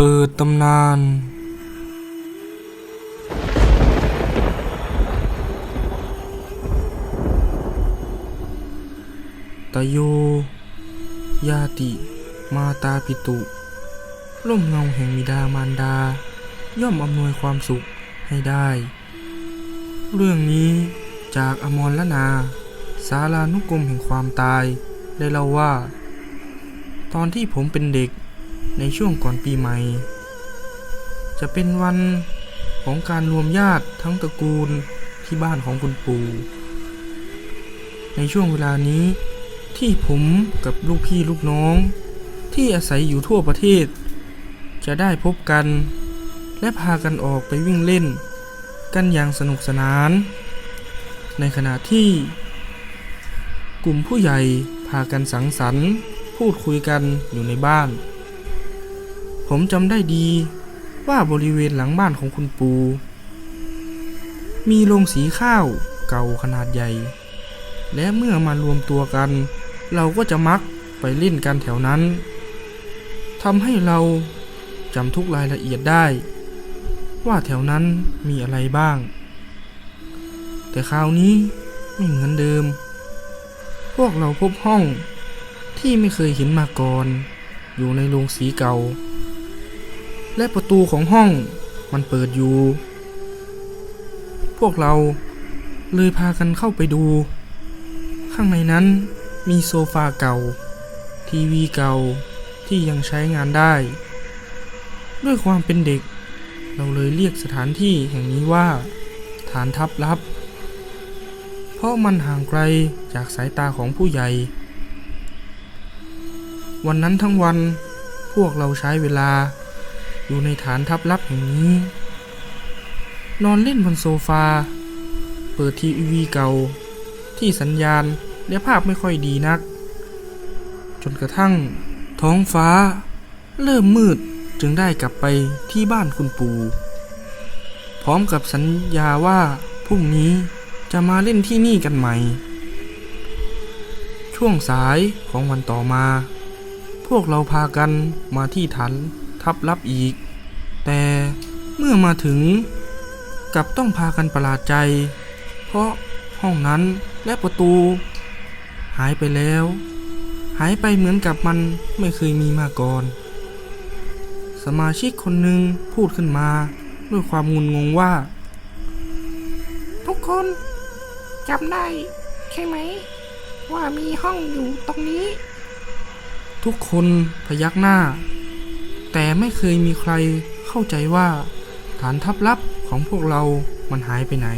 เปิดตำนาน ตโย ยาติ มาตาปิตุ ร่มเงาแห่งบิดามารดา ย่อมอำนวยความสุขให้ได้ เรื่องนี้จากอมรละนา สารานุกรมแห่งความตาย ได้เล่าว่า ตอนที่ผมเป็นเด็ก ในช่วงก่อนปีใหม่ จะเป็นวันของการรวมญาติทั้งตระกูลที่บ้านของคุณปู่ ในช่วงเวลานี้ที่ผมกับลูกพี่ลูกน้อง ที่อาศัยอยู่ทั่วประเทศ จะได้พบกัน และพากันออกไปวิ่งเล่น กันอย่างสนุกสนาน ในขณะที่ กลุ่มผู้ใหญ่พากันสังสรรค์ พูดคุยกันอยู่ในบ้าน ผมจำได้ดี ว่าบริเวณหลังบ้านของคุณปู มีโรงสีข้าวเก่าขนาดใหญ่ และเมื่อมารวมตัวกัน เราก็จะมักไปเล่นกันแถวนั้นทำให้เราจำทุกรายละเอียดได้ ว่าแถวนั้นมีอะไรบ้าง แต่คราวนี้ไม่เหมือนเดิม พวกเราพบห้องที่ไม่เคยเห็นมาก่อน อยู่ในโรงสีเก่า และประตูของห้องมันเปิดอยู่ พวกเราเลยพากันเข้าไปดู ข้างในนั้นมีโซฟาเก่า ทีวีเก่าที่ยังใช้งานได้ ด้วยความเป็นเด็ก เราเลยเรียกสถานที่แห่งนี้ว่า ฐานทัพลับ เพราะมันห่างไกลจากสายตาของผู้ใหญ่ วันนั้นทั้งวันพวกเราใช้เวลา อยู่ในฐานทัพลับแห่งนี้ นอนเล่นบนโซฟา เปิดทีวีเก่า ที่สัญญาณและภาพไม่ค่อยดีนัก จนกระทั่ง ท้องฟ้า เริ่มมืดจึงได้กลับไปที่บ้านคุณปู่พร้อมกับสัญญาว่าพรุ่งนี้จะมาเล่นที่นี่กันใหม่ ช่วงสายของวันต่อมา พวกเราพากันมาที่ฐาน ทัพลับอีก แต่เมื่อมาถึงกลับต้องพากันประหลาดใจ เพราะห้องนั้นและประตู หายไปแล้ว หายไปเหมือนกับมันไม่เคยมีมาก่อน สมาชิกคนหนึ่งพูดขึ้นมาด้วยความงุนงงว่า ทุกคนจำได้ใช่ไหม ว่ามีห้องอยู่ตรงนี้ ทุกคนพยักหน้า แต่ไม่เคยมีใครเข้าใจว่าฐานทัพลับของพวกเรามันหายไปไหน